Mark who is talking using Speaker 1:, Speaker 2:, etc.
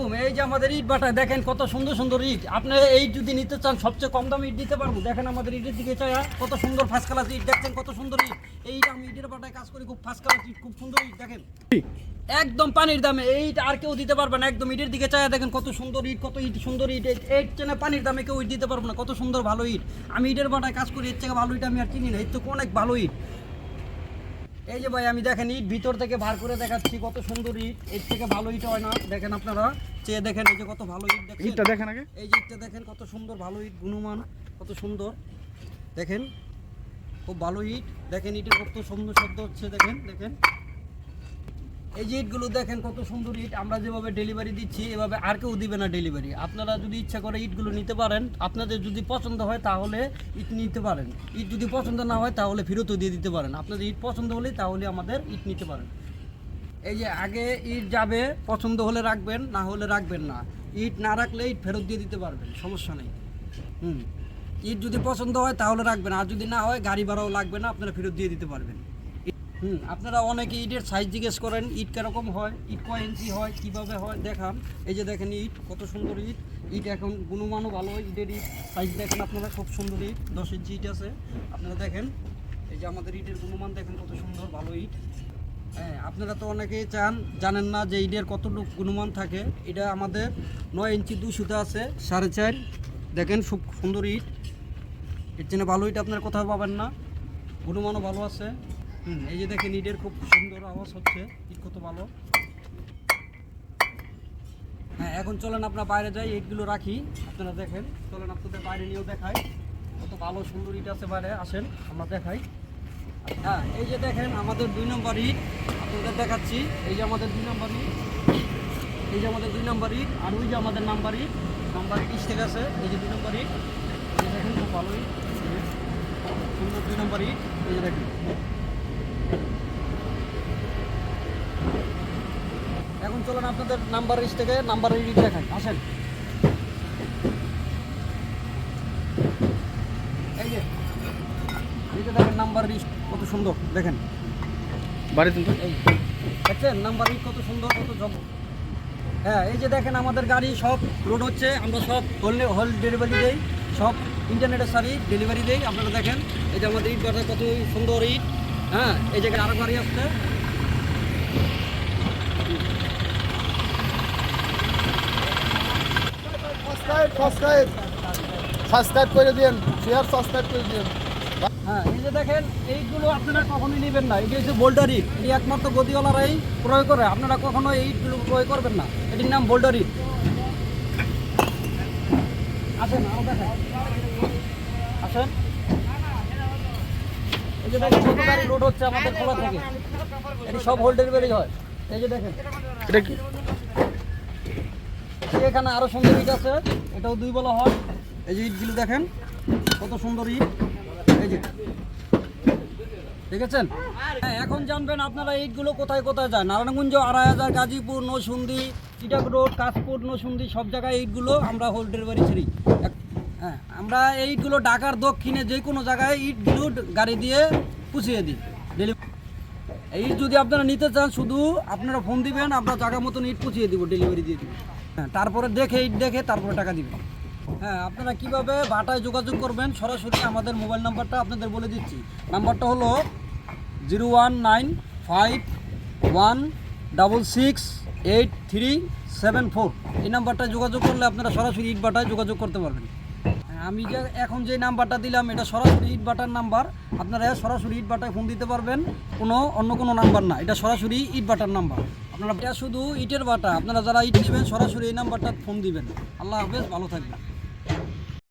Speaker 1: আলাইকুম এই যে আমাদের ইট বাটা দেখেন কত সুন্দর সুন্দর ইট। আপনি এই যদি নিতে চান, সবচেয়ে কম দামে ইট দিতে পারব। দেখেন আমাদের ইটের দিকে চাই কত সুন্দর ফার্স্ট ক্লাস ইট, দেখছেন কত সুন্দর ইট। এই আমি ইটের বাটায় কাজ করি, খুব ফার্স্ট ক্লাস ইট, খুব সুন্দর ইট, দেখেন। একদম পানির দামে এইট আর কেউ দিতে পারবে না। একদম ইটের দিকে চাই দেখেন কত সুন্দর ইট, কত ইট সুন্দর ইট। এই চেনে পানির দামে কেউ ইট দিতে পারব না। কত সুন্দর ভালো ইট। আমি ইটের বাটায় কাজ করি, এর থেকে ভালো ইট আমি আর চিনি না। এর তো অনেক ভালো ইট। এই যে ভাই আমি দেখেন ইট ভিতর থেকে বার করে দেখাচ্ছি কত সুন্দর ইট। এর থেকে ভালো ইট হয় না। দেখেন আপনারা চেয়ে দেখেন এই যে কত ভালো ইট দেখেন
Speaker 2: ইটটা দেখেন আগে।
Speaker 1: এই যে ইটটা দেখেন কত সুন্দর ভালো ইট গুণমান কত সুন্দর। দেখেন খুব ভালো ইট। দেখেন ইটের কত সুন্দর শব্দ হচ্ছে দেখেন দেখেন। এই যে ইটগুলো দেখেন, কত সুন্দর ইট আমরা যেভাবে ডেলিভারি দিচ্ছি, এভাবে আর কেউ দিবে না ডেলিভারি আপনারা যদি ইচ্ছা করে ইটগুলো নিতে পারেন, আপনাদের যদি পছন্দ হয় তাহলে ইট নিতে পারেন। ইট যদি পছন্দ না হয় তাহলে ফেরতও দিয়ে দিতে পারেন। আপনাদের ইট পছন্দ হলে তাহলে আমাদের ইট নিতে পারেন। এই যে আগে ইট যাবে, পছন্দ হলে রাখবেন, না হলে রাখবেন না। ইট না রাখলে ইট ফেরত দিয়ে দিতে পারবেন, সমস্যা নেই। হুম। ইট যদি পছন্দ হয় তাহলে রাখবেন, আর যদি না হয় গাড়ি ভাড়াও লাগবে না, আপনারা ফেরত দিয়ে দিতে পারবেন। হুম, আপনারা অনেকে ইটের সাইজ জিজ্ঞেস করেন, ইট কীরকম হয়, ইট কয় ইঞ্চি হয়, কীভাবে হয়, দেখান। এই যে দেখেন ইট, কত সুন্দর ইট। ইট এখন গুণমানও ভালো, ইটের ইট সাইজ দেখেন আপনারা, খুব সুন্দর ইট, দশ ইঞ্চি ইট আছে। আপনারা দেখেন, এই যে আমাদের ইটের গুণমান দেখেন কত সুন্দর, ভালো ইট। হ্যাঁ আপনারা তো অনেকেই চান, জানেন না যে ইটের কতটুকু গুণমান থাকে। এটা আমাদের নয় ইঞ্চি দুই সুতা আছে, সাড়ে চার। দেখেন, খুব সুন্দর ইট। এর জন্য ভালো ইট আপনার কোথাও পাবেন না। গুণমানও ভালো আছে। হুম, এই যে দেখেন, ইটের খুব সুন্দর আওয়াজ হচ্ছে। ইট কত ভালো। হ্যাঁ এখন চলেন আপনার বাইরে যাই, ইটগুলো রাখি। আপনারা দেখেন, চলেন আপনাদের বাইরে নিয়েও দেখাই। কত ভালো সুন্দর ইট আছে বাইরে, আসেন, আমরা দেখাই। হ্যাঁ এই যে দেখেন, আমাদের দুই নম্বর ইট, আপনাদের দেখাচ্ছি। এই যে আমাদের দুই নম্বর ইট, এই যে আমাদের দুই নম্বর ইট, আর ওই যে আমাদের নাম্বার ইট, নাম্বার বিশ থেকে আছে, এই যে দুই নম্বর ইট। এই দেখেন, খুব ভালো ইট। সুন্দর দুই নম্বর ইট, এই যে দেখেন। এখন চলেন আপনাদের নাম্বার ইস থেকে নাম্বার ইট দেখান আসেন। এই যে যে দেখেন নাম্বার লিস্ট কত সুন্দর দেখেন।
Speaker 2: বাড়িতে তো
Speaker 1: এই দেখছেন? নাম্বার ইট কত সুন্দর কত জব হ্যাঁ এই যে দেখেন আমাদের গাড়ি সব লোড হচ্ছে আমরা সব হোল হোল ডেলিভারি দেই সব ইন্টারনেটের সারি ডেলিভারি দেই আপনারা দেখেন। এই যে আমাদের ইট কত সুন্দর ইট হ্যাঁ এই জায়গায় আরও গাড়ি আসছে
Speaker 3: সাবস্ক্রাইব সাবস্ক্রাইব করে দিন শেয়ার সাবস্ক্রাইব করে দিন
Speaker 1: হ্যাঁ এই যে দেখেন এইগুলো আপনারা কখনোই নেবেন না। এটি হচ্ছে বোল্ডার। এটি একমাত্র গদিওয়ালারাই ক্রয় করে। আপনারা কখনো এই ইটগুলো ক্রয় করবেন না। এটির নাম বোল্ডার। আসেন আরও দেখেন। আসেন। এই যে দেখেন কত গাড়ি লোড হচ্ছে আমাদের খোলা থেকে। এটি সব হোল ডেলিভারি হয়। এই যে দেখেন।
Speaker 2: এটা কি?
Speaker 1: এখানে আরও সুন্দর ইট আছে, এটাও দুই বলা হয়। এই যে ইটগুলো দেখেন, কত সুন্দর ইট। এই যে, দেখেছেন? হ্যাঁ এখন জানবেন আপনারা ইটগুলো কোথায় কোথায় যায়। নারায়ণগঞ্জ আড়াই হাজার গাজীপুর নসুন্দি চিটাক রোড, কাশপুর নসুন্দি সব জায়গায় ইটগুলো আমরা হোল ডেলিভারি ছিড়ি। হ্যাঁ আমরা ইটগুলো ঢাকার দক্ষিণে যে কোনো জায়গায় ইটগুলো গাড়ি দিয়ে পুষিয়ে দিই। ডেলিভারি এই যদি আপনারা নিতে চান, শুধু আপনারা ফোন দিবেন, আমরা জায়গা মতন ইট পৌঁছিয়ে দিব, ডেলিভারি দিয়ে দিব হ্যাঁ তারপরে দেখে ইট দেখে তারপরে টাকা দিবে। হ্যাঁ আপনারা কীভাবে বাটায় যোগাযোগ করবেন সরাসরি আমাদের মোবাইল নাম্বারটা আপনাদের বলে দিচ্ছি। নাম্বারটা হলো zero one nine five one double six eight three seven four. এই নাম্বারটা যোগাযোগ করলে আপনারা সরাসরি ইট বাটায় যোগাযোগ করতে পারবেন। আমি যে এখন যে নাম্বারটা দিলাম, এটা সরাসরি ইট বাটার নাম্বার। আপনারা সরাসরি ইট বাটায় ফোন দিতে পারবেন, কোনো অন্য কোনো নাম্বার না। এটা সরাসরি ইট বাটার নাম্বার। আপনারা এটা শুধু ইটের বাটা, আপনারা যারা ইট নেবেন, সরাসরি এই নাম্বারটা ফোন দিবেন। আল্লাহ হাফেজ, ভালো থাকবেন।